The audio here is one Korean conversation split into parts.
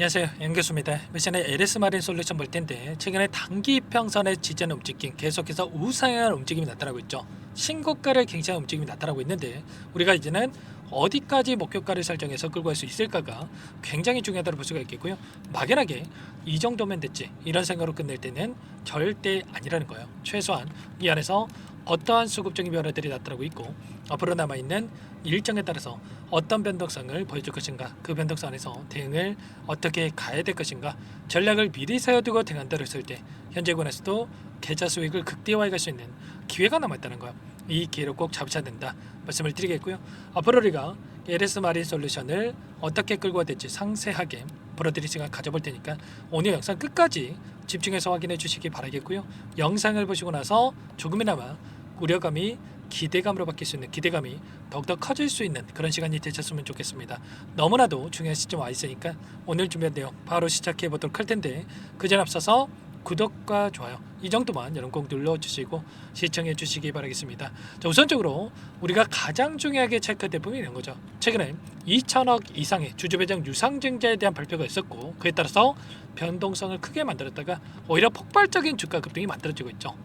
안녕하세요. 연교수입니다. 미션의 LS 마린 솔루션 볼 텐데 최근에 단기 이평선의 지지는 움직임 계속해서 우상향 움직임이 나타나고 있죠. 신고가를 갱신한 움직임이 나타나고 있는데 우리가 이제는 어디까지 목표가를 설정해서 끌고 갈 수 있을까가 굉장히 중요하다고 볼 수가 있겠고요. 막연하게 이 정도면 됐지. 이런 생각으로 끝낼 때는 절대 아니라는 거예요. 최소한 이 안에서 어떠한 수급적인 변화들이 나타나고 있고 앞으로 남아 있는 일정에 따라서 어떤 변동성을 보여줄 것인가 그 변동성 안에서 대응을 어떻게 가야 될 것인가 전략을 미리 세워두고 대응한다고 했을 때 현재 권에서도 계좌 수익을 극대화해 갈 수 있는 기회가 남아있다는 거야 이 기회를 꼭 잡으셔야 된다 말씀을 드리겠고요 앞으로 우리가 LS 마린 솔루션을 어떻게 끌고 가야 될지 상세하게 보여드릴 시간 가져볼 테니까 오늘 영상 끝까지 집중해서 확인해 주시기 바라겠고요 영상을 보시고 나서 조금이나마 우려감이 기대감으로 바뀔 수 있는 기대감이 더욱더 커질 수 있는 그런 시간이 되셨으면 좋겠습니다. 너무나도 중요한 시점 와 있으니까 오늘 준비한 내용 바로 시작해 보도록 할 텐데 그 전 앞서서 구독과 좋아요 이 정도만 여러분 꼭 눌러주시고 시청해 주시기 바라겠습니다. 자, 우선적으로 우리가 가장 중요하게 체크될 부분이 이런 거죠. 최근에 2천억 이상의 주주 배정 유상증자에 대한 발표가 있었고 그에 따라서 변동성을 크게 만들었다가 오히려 폭발적인 주가 급등이 만들어지고 있죠.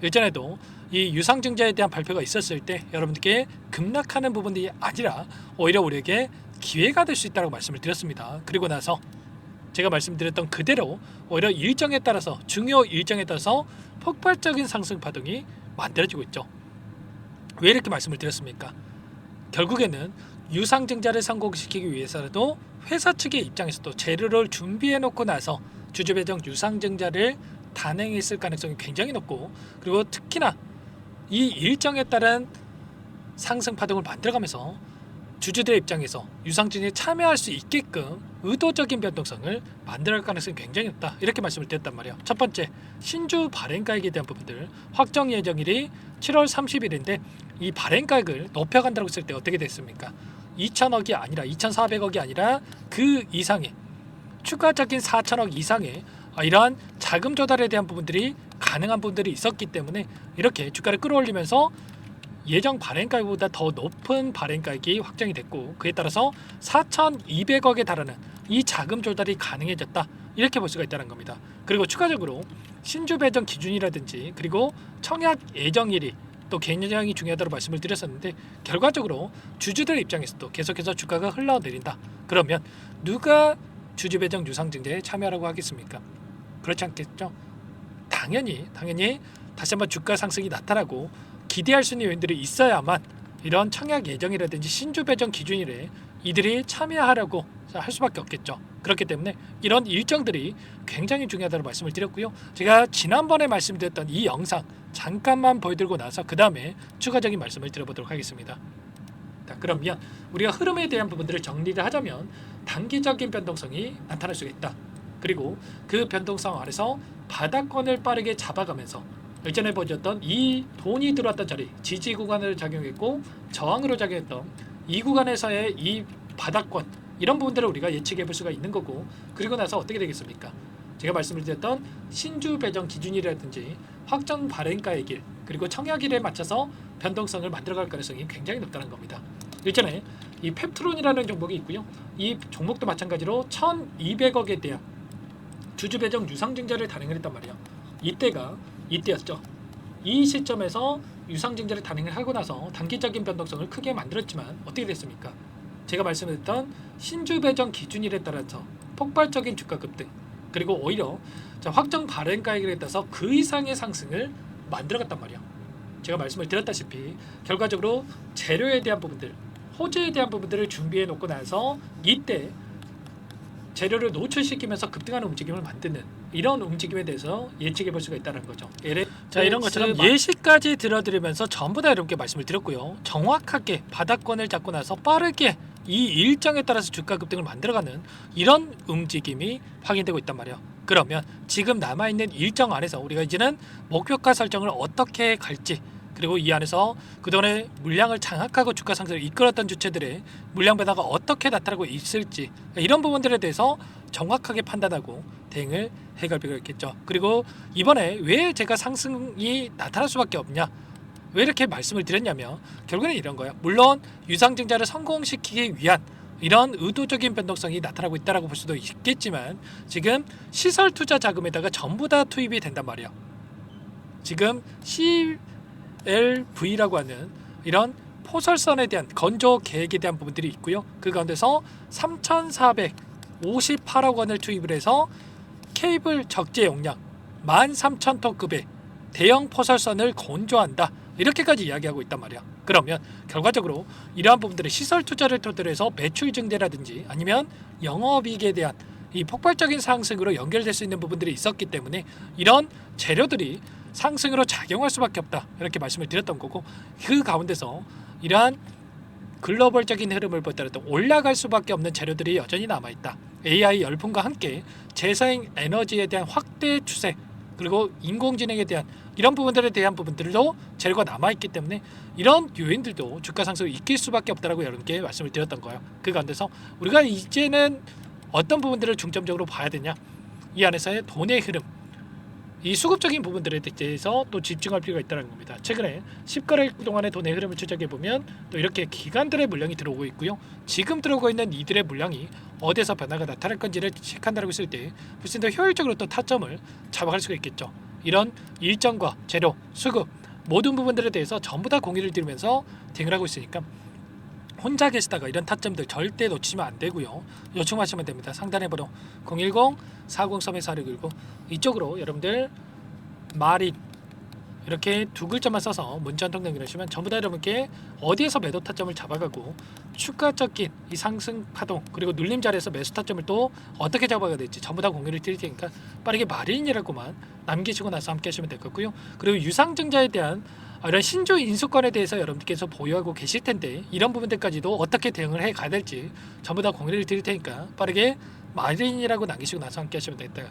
일전에도 이 유상증자에 대한 발표가 있었을 때 여러분들께 급락하는 부분이 아니라 오히려 우리에게 기회가 될 수 있다고 말씀을 드렸습니다. 그리고 나서 제가 말씀드렸던 그대로 오히려 일정에 따라서 중요 일정에 따라서 폭발적인 상승 파동이 만들어지고 있죠. 왜 이렇게 말씀을 드렸습니까? 결국에는 유상증자를 성공시키기 위해서라도 회사 측의 입장에서도 재료를 준비해 놓고 나서 주주 배정 유상증자를 단행했을 가능성이 굉장히 높고 그리고 특히나 이 일정에 따른 상승 파동을 만들어가면서 주주들의 입장에서 유상증자에 참여할 수 있게끔 의도적인 변동성을 만들어갈 가능성이 굉장히 높다. 이렇게 말씀을 드렸단 말이에요. 첫 번째 신주 발행가액에 대한 부분들. 확정 예정일이 7월 30일인데 이 발행가액을 높여간다고 했을 때 어떻게 됐습니까? 2천억이 아니라 2,400억이 아니라 그 이상의 추가적인 4천억 이상의 아, 이러한 자금 조달에 대한 부분들이 가능한 부분들이 있었기 때문에 이렇게 주가를 끌어올리면서 예정 발행가액보다 더 높은 발행가액이 확정이 됐고 그에 따라서 4,200억에 달하는 이 자금 조달이 가능해졌다 이렇게 볼 수가 있다는 겁니다. 그리고 추가적으로 신주 배정 기준이라든지 그리고 청약 예정일이 또 개인 예정이 중요하다고 말씀을 드렸었는데 결과적으로 주주들 입장에서도 계속해서 주가가 흘러내린다. 그러면 누가 주주 배정 유상증자에 참여하라고 하겠습니까? 그렇지 않겠죠? 당연히 당연히 다시 한번 주가 상승이 나타나고 기대할 수 있는 요인들이 있어야만 이런 청약 예정이라든지 신주 배정 기준일에 이들이 참여하려고 할 수밖에 없겠죠. 그렇기 때문에 이런 일정들이 굉장히 중요하다고 말씀을 드렸고요. 제가 지난번에 말씀드렸던 이 영상 잠깐만 보여드리고 나서 그 다음에 추가적인 말씀을 드려보도록 하겠습니다. 자, 그러면 우리가 흐름에 대한 부분들을 정리를 하자면 단기적인 변동성이 나타날 수가 있다. 그리고 그 변동성 아래서 바닥권을 빠르게 잡아가면서 예전에 보셨던 이 돈이 들어왔던 자리 지지 구간을 작용했고 저항으로 작용했던 이 구간에서의 이 바닥권 이런 부분들을 우리가 예측해 볼 수가 있는 거고 그리고 나서 어떻게 되겠습니까? 제가 말씀을 드렸던 신주 배정 기준이라든지 확정 발행가의 길 그리고 청약일에 맞춰서 변동성을 만들어갈 가능성이 굉장히 높다는 겁니다. 일전에 이 펩트론이라는 종목이 있고요. 이 종목도 마찬가지로 1,200억에 대한 주주 배정 유상증자를 단행을 했단 말이에요. 이때가 이때였죠. 이 시점에서 유상증자를 단행을 하고 나서 단기적인 변동성을 크게 만들었지만 어떻게 됐습니까? 제가 말씀드렸던 신주 배정 기준일에 따라서 폭발적인 주가 급등 그리고 오히려 자, 확정 발행가액에 따라서 그 이상의 상승을 만들어갔단 말이에요. 제가 말씀을 드렸다시피 결과적으로 재료에 대한 부분들, 호재에 대한 부분들을 준비해 놓고 나서 이때 재료를 노출시키면서 급등하는 움직임을 만드는 이런 움직임에 대해서 예측해 볼 수가 있다는 거죠. 자 이런 것처럼 예시까지 들어드리면서 전부 다 이렇게 말씀을 드렸고요. 정확하게 바닥권을 잡고 나서 빠르게 이 일정에 따라서 주가 급등을 만들어가는 이런 움직임이 확인되고 있단 말이에요. 그러면 지금 남아 있는 일정 안에서 우리가 이제는 목표가 설정을 어떻게 갈지 그리고 이 안에서 그동안에 물량을 장악하고 주가 상승을 이끌었던 주체들의 물량 변화가 어떻게 나타나고 있을지 이런 부분들에 대해서 정확하게 판단하고 대응을 해갈 필요가 있겠죠. 그리고 이번에 왜 제가 상승이 나타날 수밖에 없냐? 왜 이렇게 말씀을 드렸냐면 결국에는 이런 거예요. 물론 유상증자를 성공시키기 위한 이런 의도적인 변동성이 나타나고 있다라고 볼 수도 있겠지만 지금 시설 투자 자금에다가 전부 다 투입이 된단 말이야. 지금 CLV라고 하는 이런 포설선에 대한 건조 계획에 대한 부분들이 있고요. 그 가운데서 3,458억 원을 투입을 해서 케이블 적재 용량 13,000톤급의 대형 포설선을 건조한다. 이렇게까지 이야기하고 있단 말이야. 그러면 결과적으로 이러한 부분들의 시설 투자를 토대로 해서 매출 증대라든지 아니면 영업이익에 대한 이 폭발적인 상승으로 연결될 수 있는 부분들이 있었기 때문에 이런 재료들이 상승으로 작용할 수밖에 없다. 이렇게 말씀을 드렸던 거고 그 가운데서 이러한 글로벌적인 흐름을 보더라도 올라갈 수밖에 없는 재료들이 여전히 남아 있다. AI 열풍과 함께 재생 에너지에 대한 확대 추세 그리고 인공지능에 대한 이런 부분들에 대한 부분들도 재료가 남아 있기 때문에 이런 요인들도 주가 상승을 이끌 수밖에 없다라고 여러분께 말씀을 드렸던 거예요. 그 가운데서 우리가 이제는 어떤 부분들을 중점적으로 봐야 되냐? 이 안에서의 돈의 흐름, 이 수급적인 부분들에 대해서 또 집중할 필요가 있다는 겁니다. 최근에 10거래일 동안의 돈의 흐름을 추적해 보면 또 이렇게 기관들의 물량이 들어오고 있고요. 지금 들어오고 있는 이들의 물량이 어디서 변화가 나타날 건지를 체크한다고 했을 때 훨씬 더 효율적으로 또 타점을 잡아갈 수가 있겠죠. 이런 일정과 재료, 수급 모든 부분들에 대해서 전부 다 공유를 드리면서 대응을 하고 있으니까 혼자 계시다가 이런 타점들 절대 놓치면 안 되고요. 요청하시면 됩니다. 상단에 번호 010-403-4619 이쪽으로 여러분들 마린 이렇게 두 글자만 써서 문자 한 통 남겨주시면 전부 다 여러분께 어디에서 매도 타점을 잡아가고 추가적인 이 상승 파동 그리고 눌림 자리에서 매수 타점을 또 어떻게 잡아가야 될지 전부 다 공유를 드릴 테니까 빠르게 마린이라고만 남기시고 나서 함께 하시면 될 거고요. 그리고 유상증자에 대한 이런 신조 인수권에 대해서 여러분께서 보유하고 계실 텐데 이런 부분들까지도 어떻게 대응을 해 가야 될지 전부 다 공유를 드릴 테니까 빠르게 마린이라고 남기시고 나서 함께 하시면 되겠다.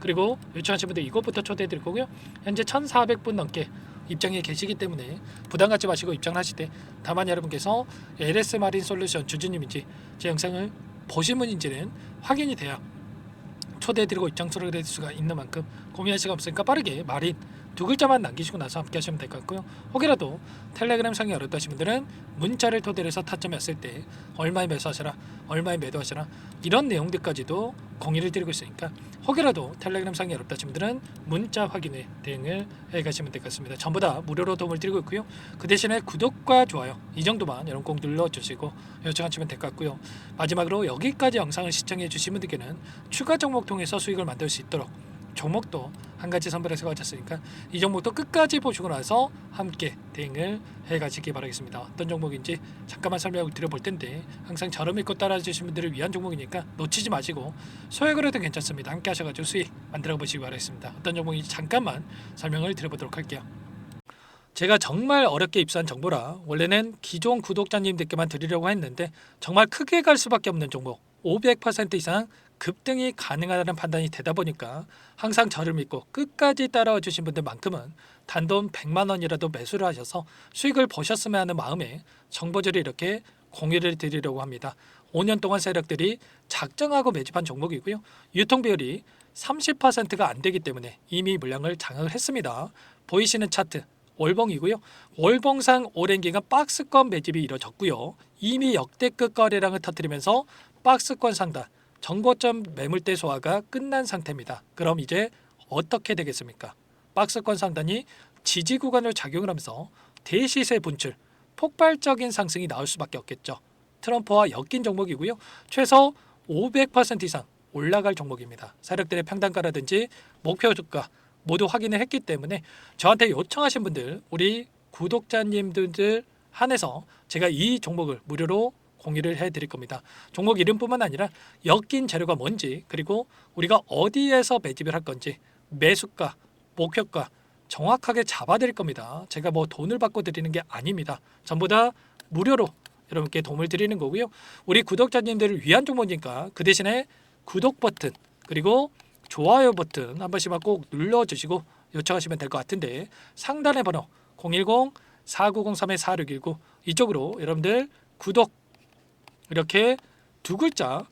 그리고 요청하신 분들 이것부터 초대해 드릴 거고요. 현재 1,400분 넘게 입장에 계시기 때문에 부담 갖지 마시고 입장을 하실 때 다만 여러분께서 LS 마린 솔루션 주주님인지 제 영상을 보신 분인지는 확인이 돼야 초대해 드리고 입장 수를 드릴 수가 있는 만큼 고민할 시간 없으니까 빠르게 마린 두 글자만 남기시고 나서 함께 하시면 될 것 같고요. 혹이라도 텔레그램 상이 어렵다 하신 분들은 문자를 토대로 해서 타점이 왔을 때 얼마에 매수하시라, 얼마에 매도하시라 이런 내용들까지도 공유를 드리고 있으니까 혹이라도 텔레그램 상이 어렵다 하신 분들은 문자 확인에 대응을 해 가시면 될 것 같습니다. 전부 다 무료로 도움을 드리고 있고요. 그 대신에 구독과 좋아요 이 정도만 여러분 꼭 눌러주시고 요청하시면 될 것 같고요. 마지막으로 여기까지 영상을 시청해 주신 분들께는 추가 종목 통해서 수익을 만들 수 있도록 종목도 한 가지 선별해서 가졌으니까 이 종목도 끝까지 보시고 나서 함께 대응을 해 가시기 바라겠습니다. 어떤 종목인지 잠깐만 설명을 드려볼 텐데 항상 저를 믿고 따라주신 분들을 위한 종목이니까 놓치지 마시고 소액으로 해도 괜찮습니다. 함께 하셔가지고 수익 만들어 보시기 바라겠습니다. 어떤 종목인지 잠깐만 설명을 드려보도록 할게요. 제가 정말 어렵게 입수한 정보라 원래는 기존 구독자님들께만 드리려고 했는데 정말 크게 갈 수밖에 없는 종목 500% 이상 급등이 가능하다는 판단이 되다 보니까 항상 저를 믿고 끝까지 따라와 주신 분들만큼은 단돈 100만 원이라도 매수를 하셔서 수익을 보셨으면 하는 마음에 정보들을 이렇게 공유를 드리려고 합니다. 5년 동안 세력들이 작정하고 매집한 종목이고요. 유통 비율이 30%가 안 되기 때문에 이미 물량을 장악을 했습니다. 보이시는 차트 월봉이고요. 월봉상 오랜 기간 박스권 매집이 이뤄졌고요. 이미 역대급 거래량을 터뜨리면서 박스권 상단 정고점 매물대 소화가 끝난 상태입니다. 그럼 이제 어떻게 되겠습니까? 박스권 상단이 지지 구간을 작용을 하면서 대시세 분출, 폭발적인 상승이 나올 수밖에 없겠죠. 트럼프와 엮인 종목이고요. 최소 500% 이상 올라갈 종목입니다. 세력들의 평단가라든지 목표 주가 모두 확인을 했기 때문에 저한테 요청하신 분들 우리 구독자님들 한해서 제가 이 종목을 무료로 공유를 해드릴 겁니다. 종목 이름뿐만 아니라 엮인 재료가 뭔지 그리고 우리가 어디에서 매집을 할 건지 매수가, 목표가 정확하게 잡아드릴 겁니다. 제가 뭐 돈을 받고 드리는 게 아닙니다. 전부 다 무료로 여러분께 도움을 드리는 거고요. 우리 구독자님들을 위한 종목이니까 그 대신에 구독 버튼 그리고 좋아요 버튼 한 번씩만 꼭 눌러주시고 요청하시면 될 것 같은데 상단의 번호 010-4903-4619 이쪽으로 여러분들 구독 이렇게 두 글자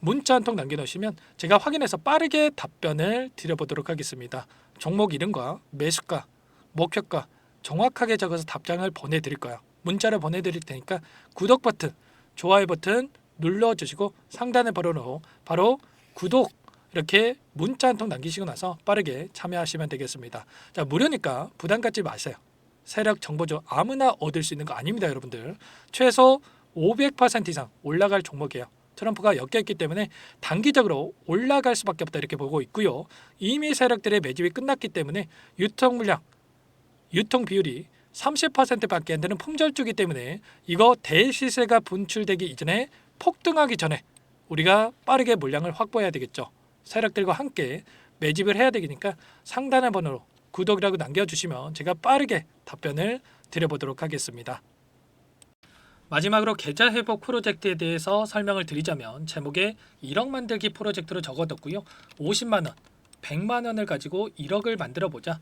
문자 한 통 남겨놓으시면 제가 확인해서 빠르게 답변을 드려보도록 하겠습니다. 종목 이름과 매수가, 목표가 정확하게 적어서 답장을 보내드릴 거예요. 문자를 보내드릴 테니까 구독 버튼, 좋아요 버튼 눌러주시고 상단의 번호로 바로 구독 이렇게 문자 한 통 남기시고 나서 빠르게 참여하시면 되겠습니다. 자 무료니까 부담 갖지 마세요. 세력 정보죠 아무나 얻을 수 있는 거 아닙니다, 여러분들. 최소 500% 이상 올라갈 종목이에요. 트럼프가 엮였기 때문에 단기적으로 올라갈 수밖에 없다 이렇게 보고 있고요. 이미 세력들의 매집이 끝났기 때문에 유통 물량, 유통 비율이 30%밖에 안 되는 품절주기 때문에 이거 대시세가 분출되기 이전에 폭등하기 전에 우리가 빠르게 물량을 확보해야 되겠죠. 세력들과 함께 매집을 해야 되니까 상단의 번호로 구독이라고 남겨주시면 제가 빠르게 답변을 드려보도록 하겠습니다. 마지막으로 계좌 회복 프로젝트에 대해서 설명을 드리자면 제목에 1억 만들기 프로젝트로 적어뒀고요. 50만 원, 100만 원을 가지고 1억을 만들어 보자.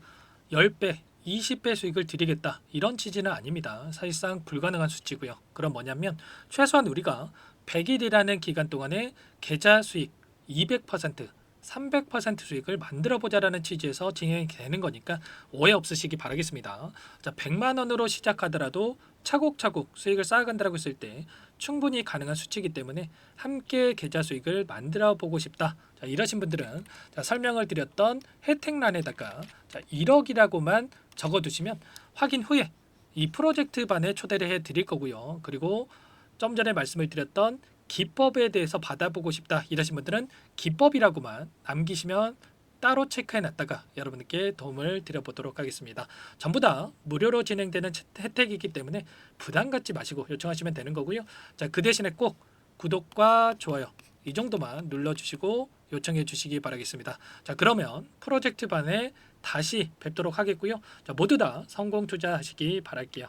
10배, 20배 수익을 드리겠다. 이런 취지는 아닙니다. 사실상 불가능한 수치고요. 그럼 뭐냐면 최소한 우리가 100일이라는 기간 동안에 계좌 수익 200%, 300% 수익을 만들어 보자라는 취지에서 진행이 되는 거니까 오해 없으시기 바라겠습니다. 자, 100만 원으로 시작하더라도 차곡차곡 수익을 쌓아간다라고 했을 때 충분히 가능한 수치이기 때문에 함께 계좌 수익을 만들어 보고 싶다. 자, 이러신 분들은 자, 설명을 드렸던 혜택란에다가 자, 1억이라고만 적어두시면 확인 후에 이 프로젝트 반에 초대를 해 드릴 거고요. 그리고 좀 전에 말씀을 드렸던 기법에 대해서 받아보고 싶다 이러신 분들은 기법이라고만 남기시면 따로 체크해 놨다가 여러분께 도움을 드려보도록 하겠습니다. 전부 다 무료로 진행되는 채- 혜택이기 때문에 부담 갖지 마시고 요청하시면 되는 거고요. 자, 그 대신에 꼭 구독과 좋아요 이 정도만 눌러주시고 요청해 주시기 바라겠습니다. 자, 그러면 프로젝트 반에 다시 뵙도록 하겠고요. 자, 모두 다 성공 투자하시기 바랄게요.